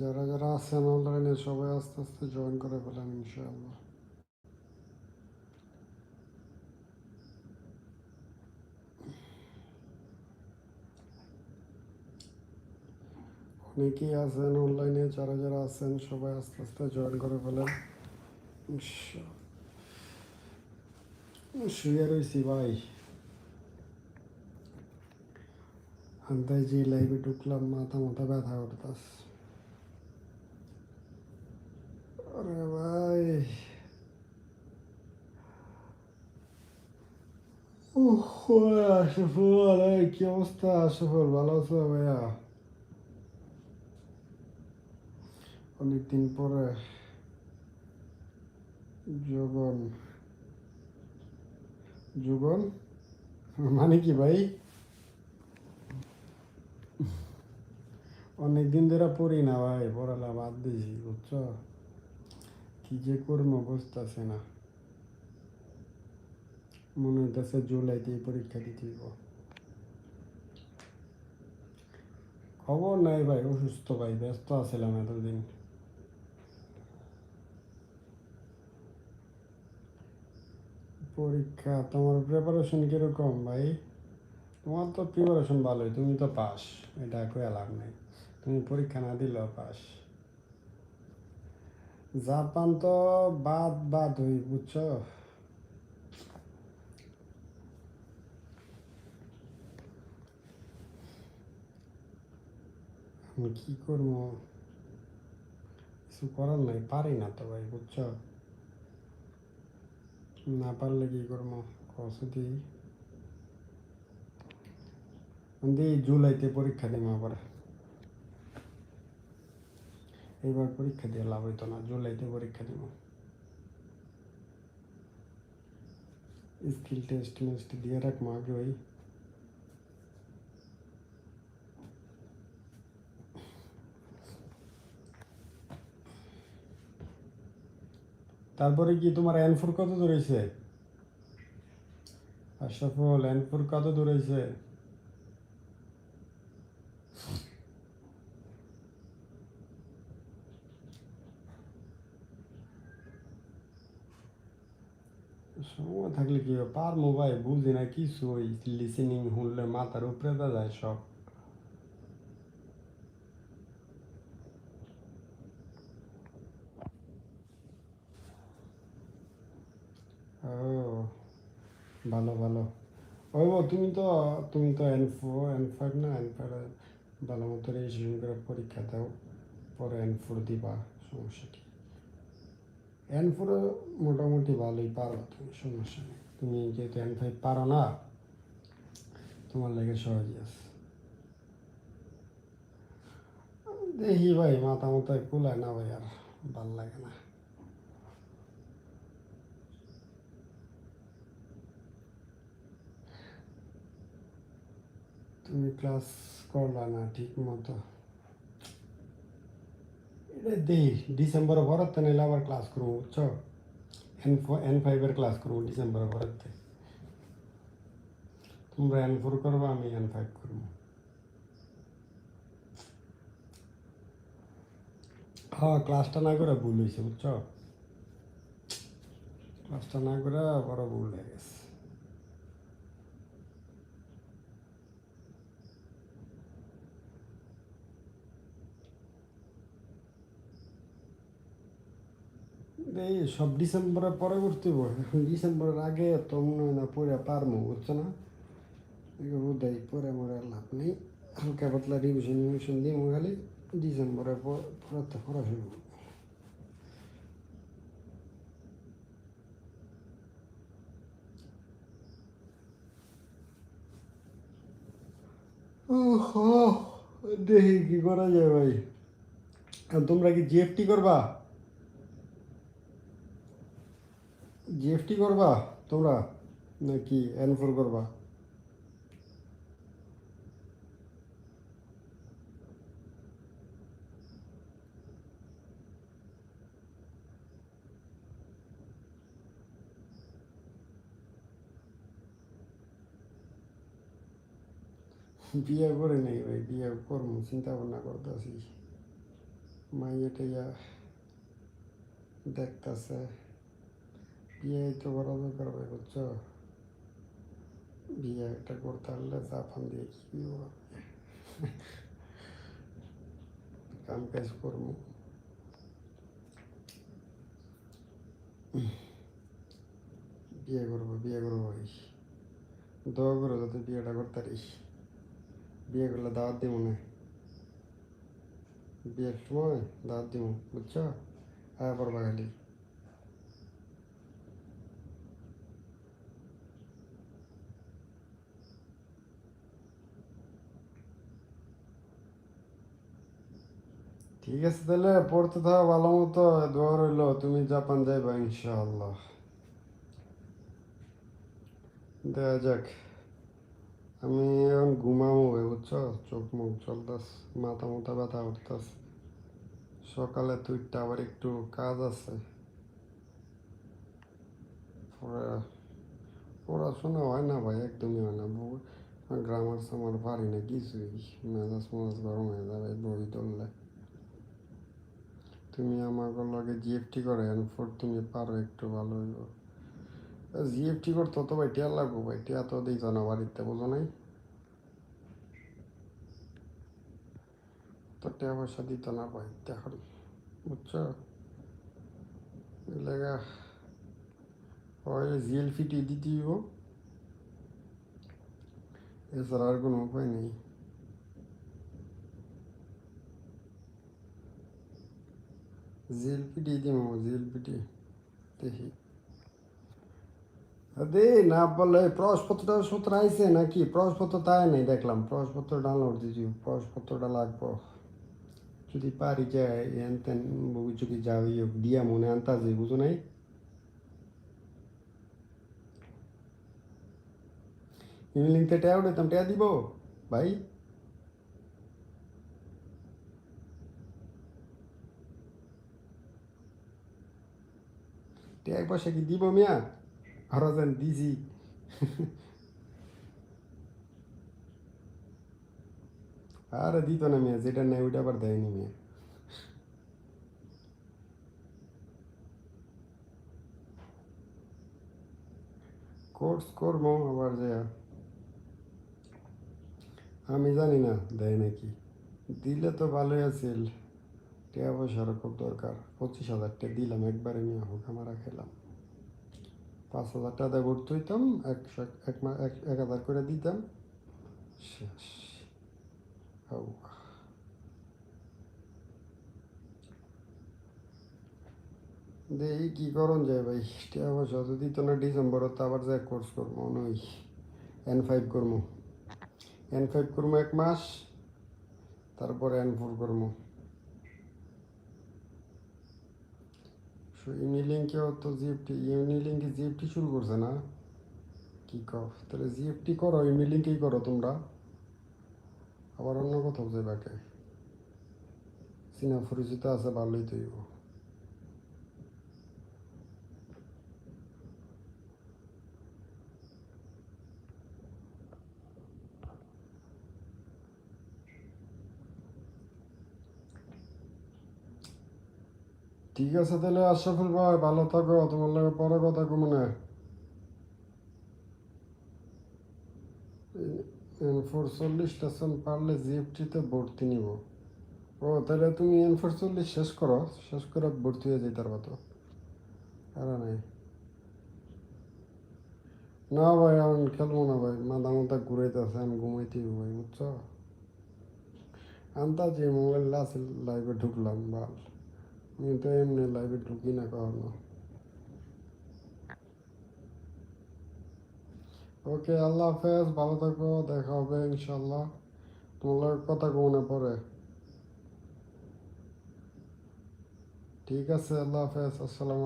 যারা যারা আছেন অনলাইনে সবাই আস্তে আস্তে জয়েন করে ফেলেন ইনশাআল্লাহ। অনেকেই আছেন অনলাইনে যারা যারা আছেন সবাই আস্তে আস্তে জয়েন করে ফেলেন। শুয়ে রয়েছি ভাই। আন্দাজ যে লাইভে ঢুকলাম মাথা মাথা ব্যথা করতাস আরে ভাই। উহ, কি অবস্থা? আশরাফুল ভালো আছো ভাইয়া? অনেকদিন পরে যুগন যুগন মানে কি ভাই? অনেকদিন ধরে পড়ি না ভাই, পড়ালা বাদ দিয়েছি বুঝছ? কি যে করব বুঝতেছে না। মনে হইতেছে জুলাইতে পরীক্ষা দিতে খবর নাই ভাই, অসুস্থ ভাই, ব্যস্ত আছিলাম এতদিন। পরীক্ষা, তোমার প্রিপারেশন কীরকম ভাই? তোমার তো প্রিপারেশন ভালোই, তুমি তো পাস, এটা কয়ে লাভ নেই। তুমি পরীক্ষা না দিলেও পাস। জাপান তো বাদ বাদ হই, বুঝছ? আমি কি করব? কিছু করার নাই, পারি না তো ভাই, বুঝছ? না পারলে কি করব? কসুদি জুলাইতে পরীক্ষা দিব আবার। এইবার পরীক্ষা দিয়ে লাভ হইতো না, জুলাইতে পরীক্ষা দিব। স্কিল টেস্ট মেস্ট দিয়ে রাখব আগে ওই। তারপরে কি তোমার এন ফোর কত দূর হয়েছে এন ফোর কত দূর সময় পারমু ভাই বুঝি না কিছু ওই লিসেনিং শুনলে মাথার উপরে তো যায় সব ভালো ভালো ওই গো, তুমি তো তুমি তো এন ফোর এন ফাইভ না এন ফাইভ ভালো মতো রেজিস্ট্রেশন করে পরীক্ষা দাও পরে এন ফোর দিবা সমস্যা কি এন ফোরে মোটামুটি ভালোই পারো তুমি সমস্যা নেই তুমি যেহেতু এন ফাইভ পারো না, তোমার লাগে সহজই আছে। দেখি ভাই, মাথা মাথায় কুলায় না ভাই, আর ভালো লাগে না। তুমি ক্লাস করলা না ঠিক মতো। এটা দেই ডিসেম্বরে ভরতে নিলে আবার ক্লাস করব, বুঝছ? এন ফো এন ফাইভের ক্লাস করব ডিসেম্বর পরের থেকে তোমরা এন ফোর করব, আমি এন ফাইভ করব। হ্যাঁ ক্লাসটা না করে ভুল হয়েছে, বুঝছ? ক্লাসটা না করে বড় ভুল হয়ে গেছে। এই সব ডিসেম্বরের পরে করতে হবে এখন ডিসেম্বরের আগে তো মনে হয় না পরে পারব বুঝছ না? দেয় পরে মরে লাভ নেই। হালকা পাতলা রিভিশন রিভিশন দিয়ে খালি ডিসেম্বরের পর পড়াতে পড়া শুরু দেখি কি করা যায় ভাই। তোমরা কি জিএফটি করবা? জিএফটি করবা? তোমরা? নাকি এন ফোর করবা? বিয়ে করে নেই ভাই, বিয়ে করব চিন্তা ভাবনা করতেছি। মাইয়েটা ইয়া দেখতেছে। বিয়ে তো করা দরকার বুঝছ? বিয়ে একটা করতে পারলে জাপান দিয়ে কি কাম কাজ করব। বিয়ে করব বিয়ে করব দোয়া করো যাতে বিয়েটা করতে পারিস। বিয়ে করলে দাওয়াত দিব না। বিয়ের সময় দাওয়াত দিব বুঝছ? আয়া পড়বা খালি ঠিক আছে, তাহলে পড়তে থাকো ভালো মতো, দোয়া রইল, তুমি জাপান যাইবা, ইনশাআল্লাহ। দেখা যাক, আমি এখন ঘুমাবো বুঝছ? চোখ মুখ চলতাস মাথা মাথা ব্যথা উঠতাস সকালে তুইটা আবার একটু কাজ আছে। পড়া- পড়াশোনা হয় না ভাই, একদমই হয় না। গ্রামার সামার পারি না, কিছুই। মেজাজ মেজাজ গরম হয়ে যাবে বই ধরলে তুমি আমার লগে জিএফটি করে ফোর তুমি পারো, একটু ভালো হইব। জিএফটি করতে তো ভাই টিয়া লাগবো ভাই, টিয়া তো দিত না, বাড়িতে বুঝো নাই? তো টিয়া পয়সা দিত না ভাই এখন বুঝছ? লেগা ওই জিএলফিটি দিতে হইব। এছাড়া আর কোনো উপায় নেই। জিএলপিটি দিব জিএলপিটি দেখি। দে না বলে প্রশ্নপত্র সূত্র আইছে নাকি? প্রশ্নপত্র তাই নেই, দেখলাম। প্রশ্নপত্র ডাউনলোড দিছি প্রশ্নপত্রটা লাগবো। যদি পারি যে এন তেন যদি যাই হোক দিয়া মনে আনতাছি বুঝো নাই? ইংলিংতে টেয়া উঠাইতাম টেয়া দিব। ভাই? টেয়া পয়সা কি দিব মিয়া। আরও যেন দিছি আরে দিত না মিয়া, যেটা নেই ওইটা আবার দেয়নি মিয়া। কোর্স করব আবার যে আমি জানি না, দেয় নাকি। দিলে তো ভালোই আছিল। টাকা পয়সারও খুব দরকার। পঁচিশ হাজারটা দিলাম, একবারে নিয়ে হোক আমরা খেলাম। পাঁচ হাজার টাকা ভর্তি হইতাম, একশো এক এক হাজার করে দিতাম। শেষ। দেখি কি করণ যায় ভাই? টাকা পয়সা যদি তো দিত ডিসেম্বর, তো আবার যায় কোর্স করব নই এন ফাইভ করব। এন ফাইভ করব এক মাস, তারপরে এন ফোর করব। ইউনিলিঙ্কেও তো জিএফটি ইউনিলিঙ্কে জিএফটি শুরু করছে না? কি কর তাহলে জিএফটি করো ইউনিলিঙ্কেই করো তোমরা। আবার অন্য কোথাও যাবাকে চিনা পরিচিত আছে, ভালোই তৈব ঠিক আছে তাহলে আশরাফুল ভাই, ভালো থাকো, তোমার লাগে পরে কথা কমো না। এন ফোর চল্লিশটা সন পারলে জিএফটিতে ভর্তি নিব। ও, তাহলে তুমি এন চল্লিশ শেষ করো, শেষ করে ভর্তি হয়ে যাই তার মতো নাই না, ভাই, আমি খেলব না, ভাই, মাথা মাথা ঘুরাইতেছে আমি ঘুমাইতে হইবো ভাই, বুঝছ? আন্তাজি, মোবাইল আছে লাইভে ঢুকলাম, বাল। এমনি লাইভে ঢুকি না কখনো ওকে আল্লাহ হাফেজ ভালো থাকো দেখা হবে ইনশাল্লাহ তোমার কথা মনে পড়ে ঠিক আছে আল্লাহ হাফেজ আসসালাম